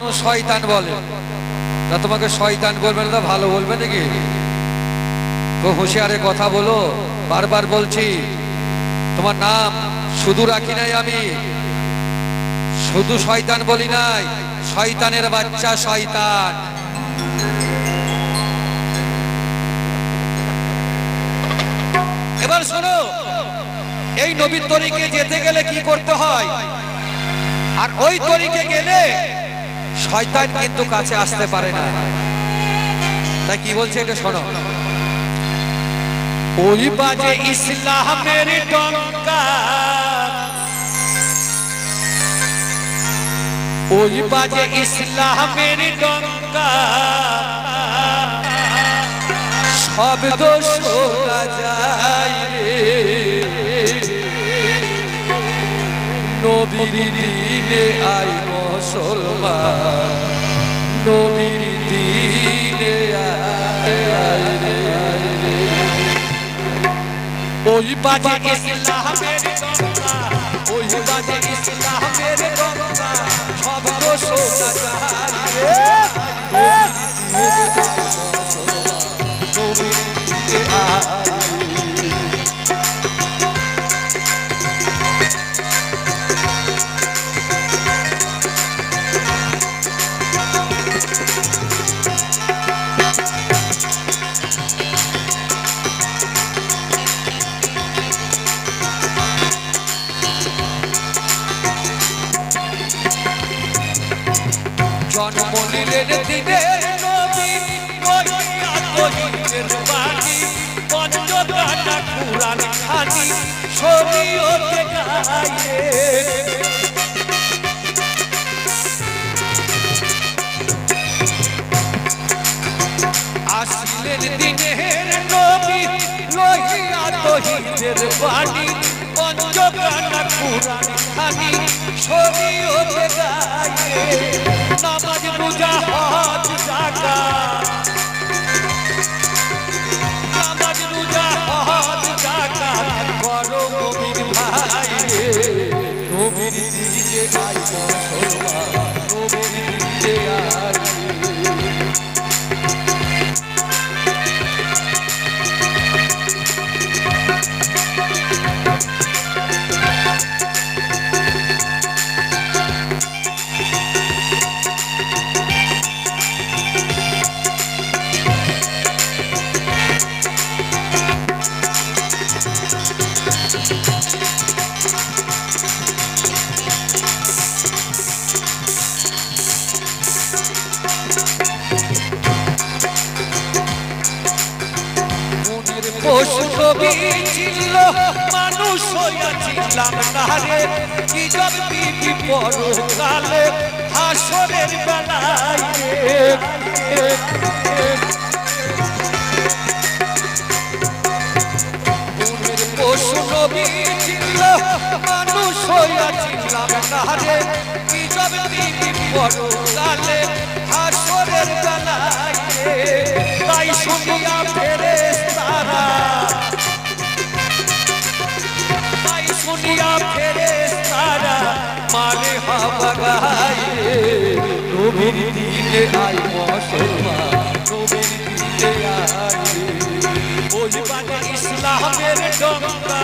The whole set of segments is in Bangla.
শয়তান বলে। তা তোমাকে শয়তান বলবে না ভালো বলবে নাকি? তো হুঁশিয়ারে কথা বলো, বারবার বলছি, তোমার নাম শুধু রাখি নাই আমি। শুধু শয়তান বলি নাই, শয়তানের বাচ্চা শয়তান। এবার শোনো, এই নবীর তরিকে যেতে গেলে কি করতে হয়? আর ওই তরিকে গেলে শয়তান কিন্তু কাছে আসতে পারে না। তাই কি বলছে এটা শোনো? ওই বাজে ইসলামের ডঙ্কা ওই বাজে ইসলামের ডঙ্কা শব্দ শোনা যায় রে। নবীর দিনে আই মুসলমান। নবীর দিনে আই রে ওই বাজে ইসলামের গঙ্গা। ওই বাজে ইসলামের গঙ্গা। শব্দ শোনা যায় রে জন্ম নিলেন দিনের নবী কইয়া কইলেন বাণী পঞ্চদানা কুরআন খানি শরীয়তে গাইলে আসিলেন দিনের নবী তহিদের বাণী পঞ্চদানা কুরআন খানি শরীয়তে গাইলে নামাজ পূজা হজ জাকাত। নামাজ পূজা হজ জাকাত। করো নবীর ভাই রে দিকে আই মুসলমান পোষ ছবি ছিল মানুষ হইয়াছিলাম তারে কি জব বিবি পরকালে হাসরের বেলায় পোষ ছবি ছিল মানুষ হইয়াছিলাম তারে কি জব বিবি পরকালে হাসরের বেলায়? তাই তাই শুনিয়া ফেরেশতারা মারে হাওয়া নবীর দিকে আই মুসলমান নবীর দিকে আই ওই বাজে ইসলামের ডঙ্কা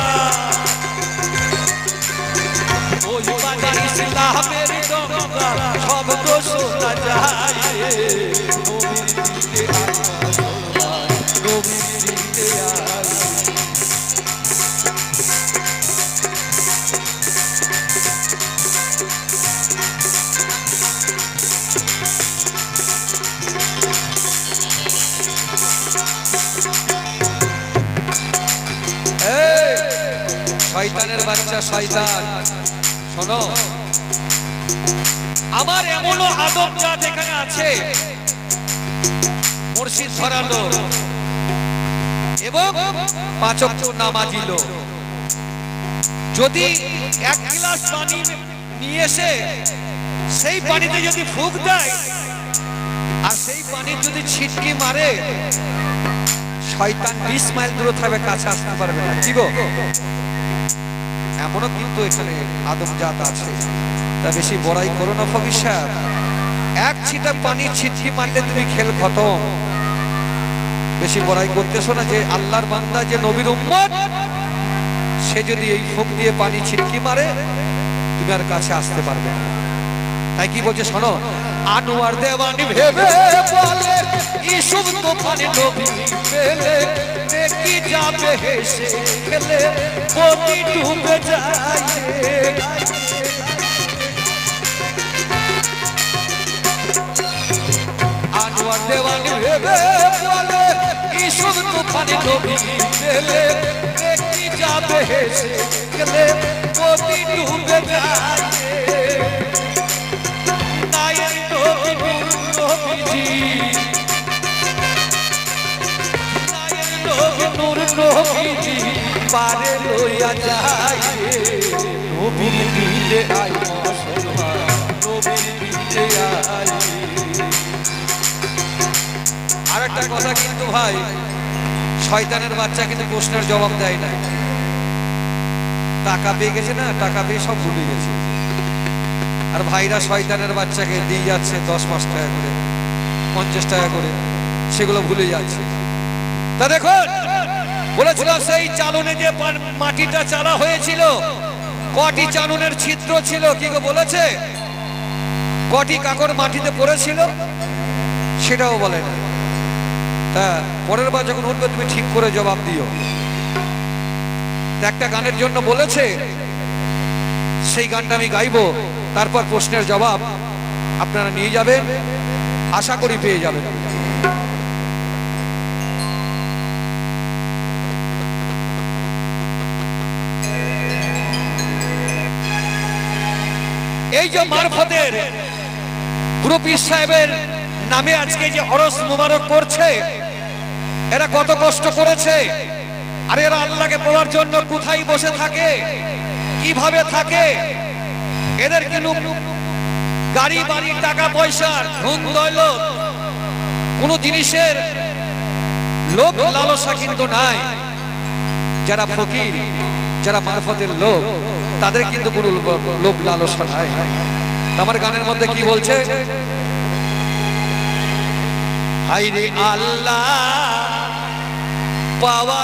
শয়তানের বাচ্চা, শয়তান। শোনো। আমার এমনও আদব জাত এখানে আছে। মুর্শিদ ধরালো। এবং পাচক নামাজি লোক। যদি এক গ্লাস পানি নিয়ে এসে সেই পানিতে যদি ফুক দেয়, আর সেই পানির যদি ছিটকি মারে, শয়তান বিশ মাইল দূরে থাকবে, কাছে আসতে পারবে না। কি গো? এমনও কিন্তু এখানে আদম জাত আছে। তা বেশি বড়াই করো না ফকির সাহেব। এক ছিটা পানি ছিটকি মারলে তুমি খেল খতম। বেশি বড়াই করতেছো না যে আল্লাহর বান্দা যে নবীর উম্মত, সে যদি এই ফুক দিয়ে পানি ছিটকি মারে, তুমি আর কাছে আসতে পারবে না। তাই কি বলছে শোনো? আনোয়ার দেওয়ানি ভেবে বলে ইসুব তো পানি নবী পেলে নেকি যাবে হেসে খেলে পতি ডুবে যায়। আনোয়ার দেওয়ানি ভেবে বলে ইসুব তো পানি নবী পেলে নেকি যাবে হেসে খেলে পতি ডুবে যায়। পারে লইয়া যায় নবীর দিলে আই আই আরেকটা কথা কিন্তু ভাই, শয়তানের বাচ্চা কিন্তু প্রশ্নের জবাব দেয় না। টাকা পেয়ে গেছে না, টাকা পেয়ে সব ভুলে গেছে। আর ভাইরা শয়তানের বাচ্চাকে দিয়ে যাচ্ছে দশ পাঁচ টাকা করে, পঞ্চাশ টাকা করে, সেগুলো ভুলে যাচ্ছে। তা দেখুন বলেছিলাম সেই চালনে যে মাটিটা চালা হয়েছিল, কটি চালনের ছিদ্র ছিল, কি বলেছে? কটি কাকর মাটিতে পড়েছিল? সেটাও বলে না। তা পরের বার যখন উঠবে, তুমি ঠিক করে জবাব দিও। একটা গানের জন্য বলেছে, সেই গানটা আমি গাইবো, তারপর প্রশ্নের জবাব আপনারা নিয়ে যাবেন, আশা করি পেয়ে যাবেন। এই যে মারফতের গ্রুপ সাহেবের নামে আজকে যে অরস মুবারক করছে এরা কত কষ্ট করেছে, আর এরা আল্লাহকে পাওয়ার জন্য কোথায় বসে থাকে, কীভাবে থাকে, এদের কিন্তু গাড়ি, বাড়ি, টাকা, পয়সা, ধন, দৌলত, কোন জিনিসের লোভ, লালসা কিন্তু নাই। যারা ফকির, যারা মারফতের লোক তাদের কিন্তু কোনো লোভ- লালসা নাই। আমার গানের মধ্যে কি বলছে? হাইরে আল্লাহ পাওয়া